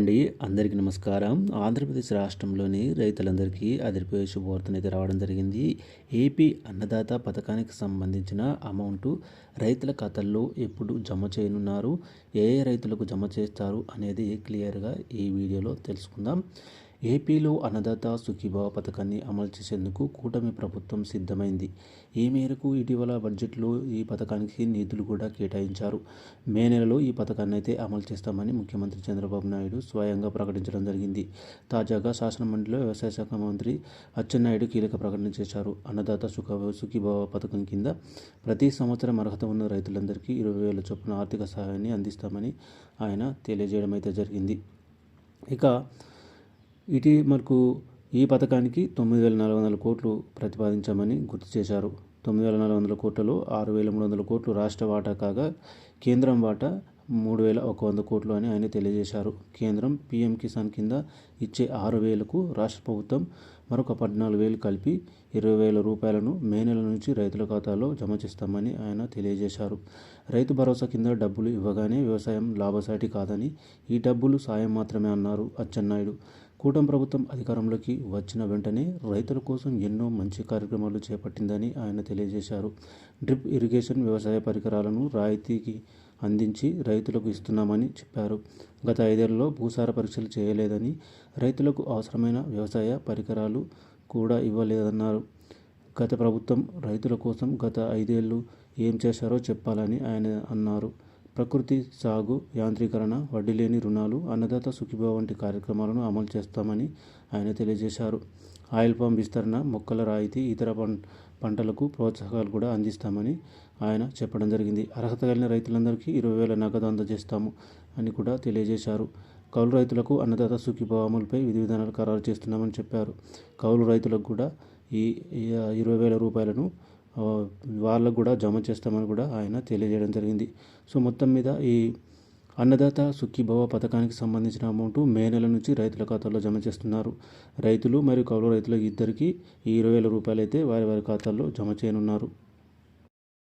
అండి. అందరికీ నమస్కారం. ఆంధ్రప్రదేశ్ రాష్ట్రంలోని రైతులందరికీ అదిరిపోయే శుభవార్తను అయితే రావడం జరిగింది. ఏపీ అన్నదాత పథకానికి సంబంధించిన అమౌంట్ రైతుల ఖాతాల్లో ఎప్పుడు జమ చేయనున్నారు? ఏ ఏ రైతులకు జమ చేస్తారు అనేది క్లియర్గా ఈ వీడియోలో తెలుసుకుందాం. ఏపీలో అన్నదాత సుఖీభావ పథకాన్ని అమలు చేసేందుకు కూటమి ప్రభుత్వం సిద్ధమైంది. ఈ మేరకు ఇటీవల బడ్జెట్లో ఈ పథకానికి నిధులు కూడా కేటాయించారు. మే నెలలో ఈ పథకాన్ని అయితే అమలు చేస్తామని ముఖ్యమంత్రి చంద్రబాబు నాయుడు స్వయంగా ప్రకటించడం జరిగింది. తాజాగా శాసనమండలిలో వ్యవసాయ శాఖ మంత్రి అచ్చెన్నాయుడు కీలక ప్రకటన చేశారు. అన్నదాత సుఖ సుఖీభావ పథకం కింద ప్రతి సంవత్సరం అర్హత ఉన్న రైతులందరికీ ఇరవై వేల చొప్పున ఆర్థిక సహాయాన్ని అందిస్తామని ఆయన తెలియజేయడం అయితే జరిగింది. ఇక ఇటీ మనకు ఈ పథకానికి తొమ్మిది వేల నాలుగు వందల కోట్లు ప్రతిపాదించామని గుర్తు చేశారు. తొమ్మిది వేల నాలుగు వందల కోట్లలో ఆరు వేల మూడు వందల కోట్లు రాష్ట్ర వాటా కాగా కేంద్రం వాటా మూడు వేల ఒక వంద కోట్లు అని ఆయన తెలియజేశారు. కేంద్రం పీఎం కిసాన్ కింద ఇచ్చే ఆరు వేలకు రాష్ట్ర ప్రభుత్వం మరొక పద్నాలుగు వేలు కలిపి ఇరవై వేల రూపాయలను మే నెల నుంచి రైతుల ఖాతాలో జమ చేస్తామని ఆయన తెలియజేశారు. రైతు భరోసా కింద డబ్బులు ఇవ్వగానే వ్యవసాయం లాభసాటి కాదని ఈ డబ్బులు సాయం మాత్రమే అన్నారు అచ్చెన్నాయుడు. కూటమి ప్రభుత్వం అధికారంలోకి వచ్చిన వెంటనే రైతుల కోసం ఎన్నో మంచి కార్యక్రమాలు చేపట్టిందని ఆయన తెలియజేశారు. డ్రిప్ ఇరిగేషన్ వ్యవసాయ పరికరాలను రాయితీకి అందించి రైతులకు ఇస్తున్నామని చెప్పారు. గత ఐదేళ్ళలో భూసార పరీక్షలు చేయలేదని రైతులకు అవసరమైన వ్యవసాయ పరికరాలు కూడా ఇవ్వలేదన్నారు. గత ప్రభుత్వం రైతుల కోసం గత ఐదేళ్ళు ఏం చేశారో చెప్పాలని ఆయన అన్నారు. ప్రకృతి సాగు యాంత్రీకరణ వడ్డీ లేని రుణాలు అన్నదాత సుఖీభావ వంటి కార్యక్రమాలను అమలు చేస్తామని ఆయన తెలియజేశారు. ఆయిల్ పంప్ విస్తరణ మొక్కల రాయితీ ఇతర పం పంటలకు ప్రోత్సాహకాలు కూడా అందిస్తామని ఆయన చెప్పడం జరిగింది. అర్హత కలిగిన రైతులందరికీ ఇరవై వేల నగదు అందజేస్తాము అని కూడా తెలియజేశారు. కౌలు రైతులకు అన్నదాత సుఖీభావ అమలుపై విధి విధానాలు ఖరారు చేస్తున్నామని చెప్పారు. కౌలు రైతులకు కూడా ఈ ఇరవై వేల రూపాయలను వాళ్ళకు కూడా జమ చేస్తామని కూడా ఆయన తెలియజేయడం జరిగింది. సో మొత్తం మీద ఈ అన్నదాత సుఖీభవ పథకానికి సంబంధించిన అమౌంట్ మే నెల నుంచి రైతుల ఖాతాల్లో జమ చేస్తున్నారు. రైతులు మరియు కౌలు రైతులు ఇద్దరికీ ఇరవై వేల రూపాయలు అయితే వారి వారి ఖాతాల్లో జమ చేయనున్నారు.